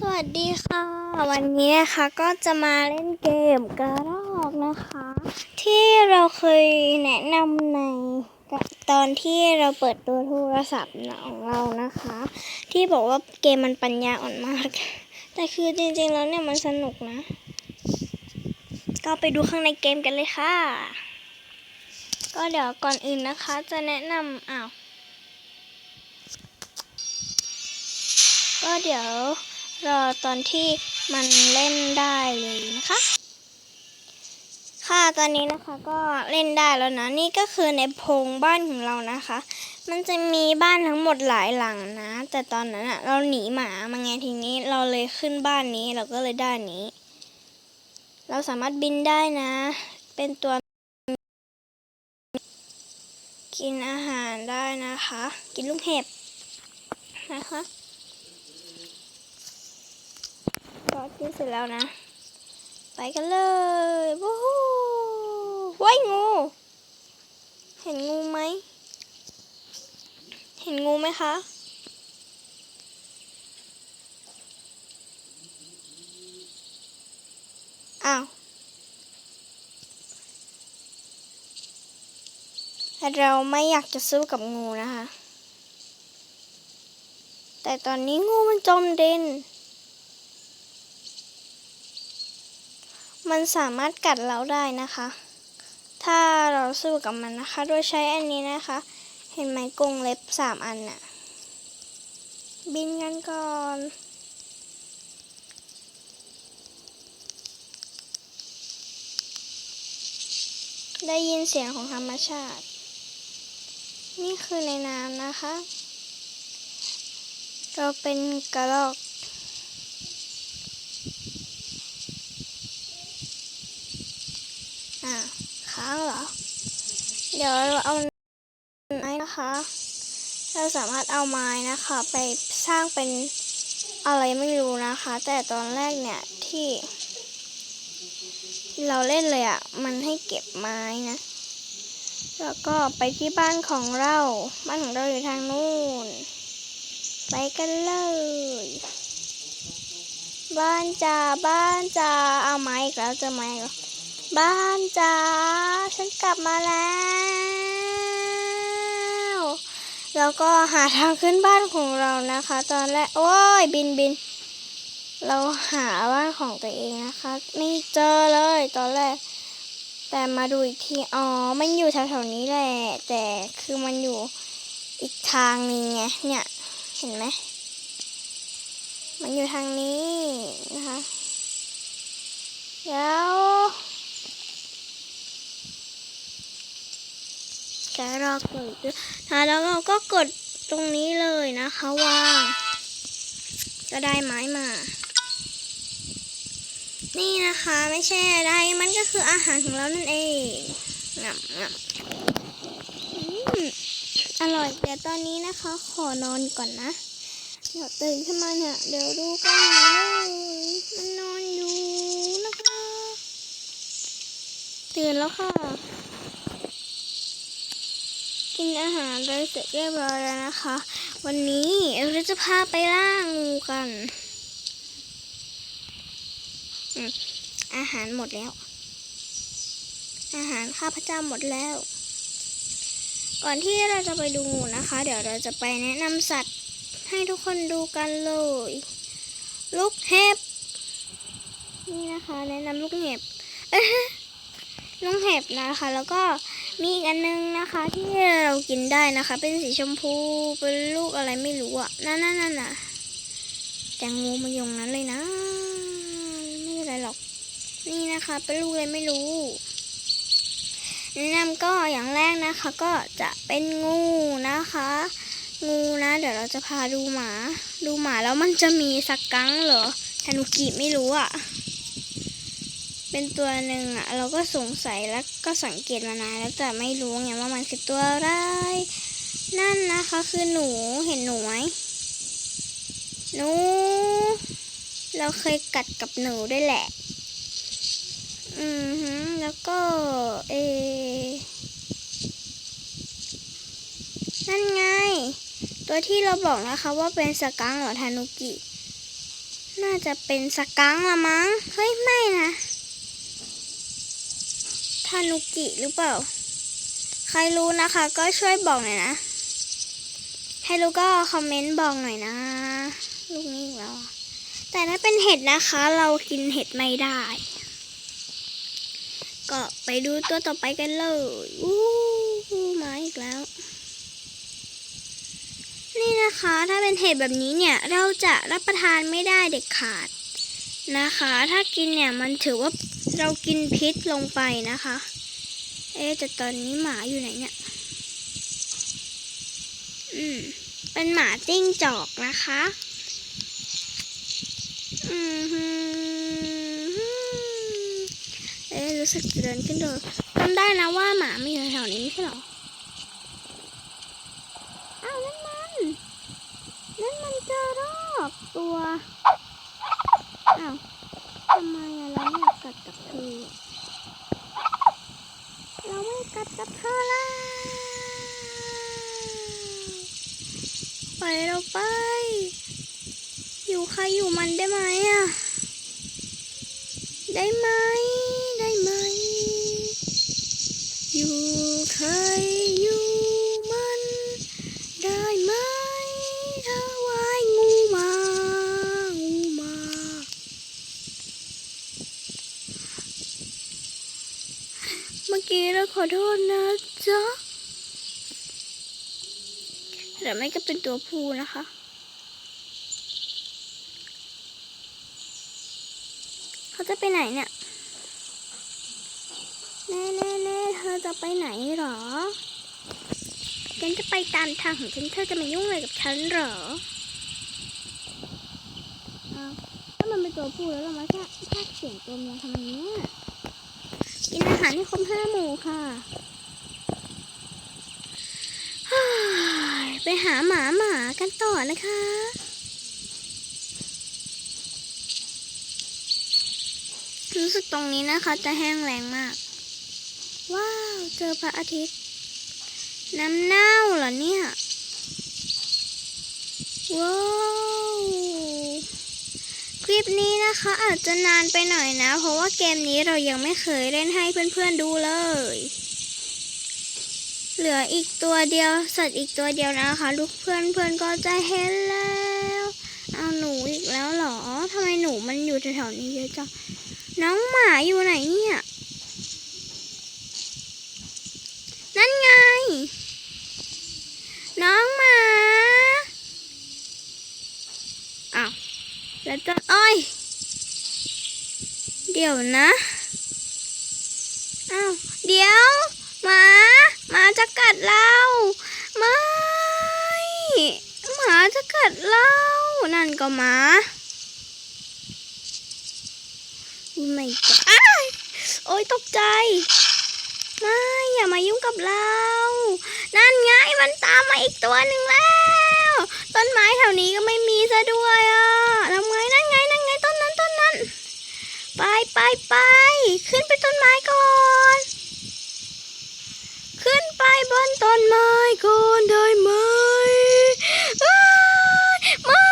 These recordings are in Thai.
สวัสดีค่ะ วันนี้นะคะก็จะมาเล่นเกมกระรอกนะคะ ที่เราเคยแนะนำในตอนที่เราเปิดตัวโทรศัพท์ของเรานะคะ ที่บอกว่าเกมมันปัญญาอ่อนมาก แต่คือจริงๆแล้วเนี่ยมันสนุกนะ ก็ไปดูข้างในเกมกันเลยค่ะ ก็เดี๋ยวก่อนอื่นนะคะจะแนะนำอ้าวก็เดี๋ยว รอตอนที่มันเล่นได้เลยนะคะ ค่ะตอนนี้นะคะก็เล่นได้แล้วนะนี่ก็คือในโพรงบ้านของเรานะคะ มันจะมีบ้านทั้งหมดหลายหลังนะ แต่ตอนนั้นอะเราหนีหมามาไงทีนี้เราเลยขึ้นบ้านนี้เราก็เลยได้นี้ เราสามารถบินได้นะ เป็นตัวกินอาหารได้นะคะ กินลูกเห็บนะคะ ก็กินเสร็จแล้วนะ ไปกันเลยวู้ฮู้ว้ายงู เห็นงูไหม เห็นงูไหมคะ อ้าว เราไม่อยากจะสู้กับงูนะคะ แต่ตอนนี้งูมันจมดิน มันสามารถกัดเราได้นะคะ ถ้าเราสู้กับมันนะคะ โดยใช้อันนี้นะคะ เห็นไหมกรงเล็บสามอันน่ะ บินกันก่อนได้ยินเสียงของธรรมชาติ นี่คือในน้ำนะคะ เราเป็นกระรอก อ่าค้างเหรอ เดี๋ยวเราเอาไม้นะคะ เราสามารถเอาไม้นะคะ ไปสร้างเป็นอะไรไม่รู้นะคะ แต่ตอนแรกเนี่ยที่ เราเล่นเลยอะ่ะ มันให้เก็บไม้นะ แล้วก็ไปที่บ้านของเรา บ้านของเราอยู่ทางนู้น ไปกันเลยบ้านจ่าบ้านจ่าเอาไม้อีกแล้วเจะไม้อีกแล้ว บ้านจ๋าฉันกลับมาแล้ว แล้วก็หาทางขึ้นบ้านของเรานะคะ ตอนแรก โอ้ยบินบิน เราหาบ้านของตัวเองนะคะ ไม่เจอเลยตอนแรก แต่มาดูอีกที อ๋อ มันอยู่แถวๆนี้แหละ แต่คือมันอยู่อีกทางนึงไง เนี่ย เห็นไหม มันอยู่ทางนี้นะคะ เดี๋ยว แกรอกดด้วยค่ะแล้วเราก็กดตรงนี้เลยนะคะวางก็ได้ไม้มา นี่นะคะไม่ใช่อะไรมันก็คืออาหารของเรานั่นเองงับงับอืมอร่อยแต่ตอนนี้นะคะ ขอนอนก่อนนะ เดี๋ยวตื่นขึ้นมาเนี่ยเดี๋ยวดูกันมันนอนอยู่นะคะ ตื่นแล้วค่ะ กินอาหารเลยเสร็จเรียบร้อยแล้วนะคะ วันนี้เราจะพาไปล่างูกันอาหารหมดแล้ว อาหารข้าพเจ้าหมดแล้ว ก่อนที่เราจะไปดูงูนะคะ เดี๋ยวเราจะไปแนะนำสัตว์ให้ทุกคนดูกันเลย ลูกเห็บ นี่นะคะ แนะนำลูกเห็บลูกเห็บนะคะ แล้วก็ มีอีกอันนึงนะคะ ที่เรากินได้นะคะ เป็นสีชมพู เป็นลูกอะไรไม่รู้อะนั่นนั่นนั่นน่ะแตงโมมายงนั้นเลยนะ ไม่เป็นไรหรอก นี่นะคะ เป็นลูกอะไรไม่รู้แนะนำก็อย่างแรกนะคะ ก็จะเป็นงูนะคะ งูนะ เดี๋ยวเราจะพาดูหมา ดูหมาแล้วมันจะมีสักกังเหรอทานุกิไม่รู้อะ เป็นตัวหนึ่งอะเราก็สงสัยแล้วก็สังเกตมานานแล้วแต่ไม่รู้ไงว่ามันคือตัวอะไร นั่นนะคะคือหนูเห็นหนูไหมหนู เราเคยกัดกับหนูด้วยแหละ อือฮึแล้วก็เอนั่นไง ตัวที่เราบอกนะคะว่าเป็นสกังหรอทานุกิ น่าจะเป็นสกังละมั้ง เฮ้ย ไม่นะานุกิหรือเปล่า ใครรู้นะคะ ก็ช่วยบอกหน่อยนะ ใครรู้ก็คอมเมนต์บอกหน่อยนะ ลูกนี้อีกแล้ว แต่ถ้าเป็นเห็ดนะคะ เรากินเห็ดไม่ได้ ก็ไปดูตัวต่อไปกันเลยอู้หูมาอีกแล้ว นี่นะคะ ถ้าเป็นเห็ดแบบนี้เนี่ย เราจะรับประทานไม่ได้เด็ดขาดนะคะ ถ้ากินเนี่ยมันถือว่า เรากินพิษลงไปนะคะ เอ๊ะแต่ตอนนี้หมาอยู่ไหนเนี่ย อืม เป็นหมาจิ้งจอกนะคะ อืมเอ๊ะรู้สึกเดินขึ้นเดินจำได้นะว่าหมาไม่อยู่แถวนี้ไม่ใช่หรออ้าวนั่นมัน นั่นมันเจอรอบตัว อ้าวทำไมอะเราไม่กัดกับเธอ เราไม่กัดกับเธอแล้วไปเราไป อยู่ใครอยู่มันได้ไหมอะ ได้ไหม ได้ไหม อยู่ใครอยู่มัน ได้ไหมถ้าวายงูมา งูมา เมื่อกี้เราขอโทษนะจ๊ะแต่ไม่ก็เป็นตัวผู้นะคะ เขาจะไปไหนเนี่ยเน่เน่เน่เธอจะไปไหนหรอ ฉันจะไปตามทางของฉันเธอจะมายุ่งอะไรกับฉันหรออ้วถ้ามันเป็นตัวผู้แล้วเรามาแค่แค่เสียงตัวเมียทำไมเนี่ยกินอาหารให้ครบห้าหมู่ค่ะ ไปหาหมาหมากันต่อนะคะ รู้สึกตรงนี้นะคะ จะแห้งแรงมาก ว้าว เจอพระอาทิตย์ น้ำเน่าเหรอเนี่ย ว้าวคลิปนี้นะคะอาจจะนานไปหน่อยนะ เพราะว่าเกมนี้เรายังไม่เคยเล่นให้เพื่อนๆดูเลย เหลืออีกตัวเดียวสัตว์อีกตัวเดียวนะคะลูกเพื่อนเพื่อนๆก็จะเห็นแล้ว เอาหนูอีกแล้วเหรอทำไมหนูมันอยู่แถวๆนี้เยอะจัง น้องหมาอยู่ไหนเนี่ย นั่นไง น้องหมาอ้าวแล้วต้นอ้อยเดี๋ยวนะ อ้าว เดี๋ยวหมาหมาจะกัดเรา ไม่ หมาจะกัดเรา นั่นก็หมาอุ้ย ไม่ก็อ้าโอ้ยตกใจ ไม่อย่ามายุ่งกับเรา นั่นไงมันตามมาอีกตัวหนึ่งแล้ว ต้นไม้แถวนี้ก็ไม่มีซะด้วยอะทำไงนั่นไงนั่นไงต้นนั้นต้นนั้น ไปไปไปขึ้นไปต้นไม้ก่อน ขึ้นไปบนต้นไม้ก่อนได้ไหมอ้ายไม่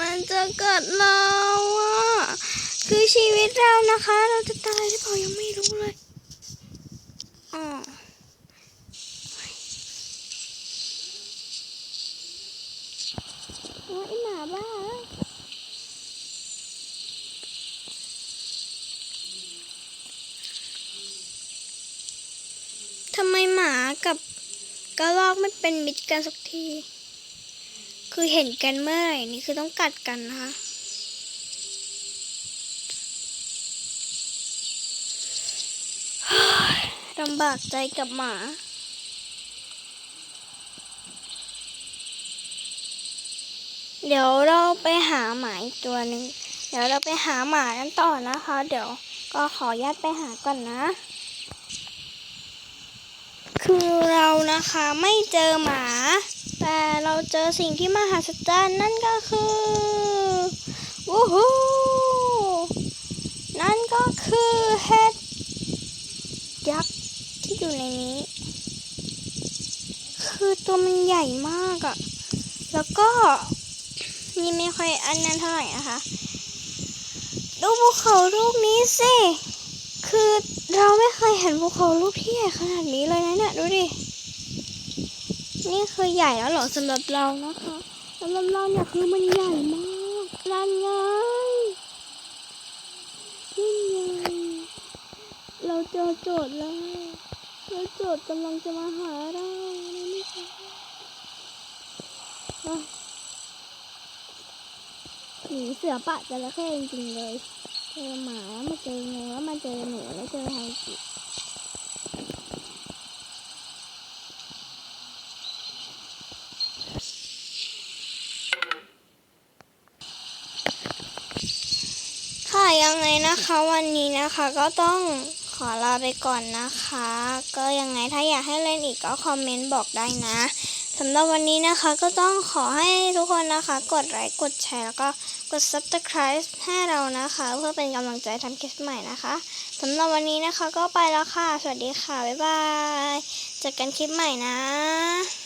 มันจะเกัดราอะคือ ชีวิตเรานะคะ เราจะตายหรือเปล่ายังไม่รู้เลยอ๋อไอหมาบ้าทำไมหมากับกระรอกไม่เป็นมิตรกันสักที คือเห็นกันเมื่อไหร่นี่คือต้องกัดกันนะคะ ลำบากใจกับหมาเดี๋ยวเราไปหาหมาอีกตัวหนึ่ง เดี๋ยวเราไปหาหมากันต่อนะคะ เดี๋ยวก็ขออนุญาตไปหาก่อนนะ คือเรานะคะไม่เจอหมา แต่เราเจอสิ่งที่มหัศจรรย์นั่นก็คือวู้ฮู้นั่นก็คือเห็ดยักษ์ที่ อยู่ในนี้ คือตัวมันใหญ่มากอะแล้วก็นี่ไม่ค่อยอันนั้นเท่าไหร่นะคะ ดูภูเขาลูกนี้สิ คือเราไม่เคยเห็นภูเขาลูกที่ใหญ่ขนาดนี้เลยนะเนี่ยดูดิ นี่คือใหญ่แล้วเหรอสำหรับเรานะคะสำหรับเราเนี่ยคือมันใหญ่มากนั่นไงนี่ไงเราเจอโจทย์แล้ว แล้วโจทย์กำลังจะมาหาเรานี่ค่ะอ่หนีเสือปะจระเข้จริงๆเลย เจอหมาแล้วมาเจองูแล้วมาเจอหนูแล้วเจอไฮกิค่ะยังไงนะคะวันนี้นะคะก็ต้อง อลาไปก่อนนะคะ ก็ยังไงถ้าอยากให้เล่นอีกก็คอมเมนต์บอกได้นะสำหรับวันนี้นะคะก็ต้องขอให้ทุกคนนะคะ กดไลค์กดแชร์แล้วก็กด subscribe ให้เรานะคะ เพื่อเป็นกำลังใจทำคลิปใหม่นะคะสำหรับวันนี้นะคะก็ไปแล้วค่ะ สวัสดีค่ะ บ๊ายบายเจอกันคลิปใหม่นะ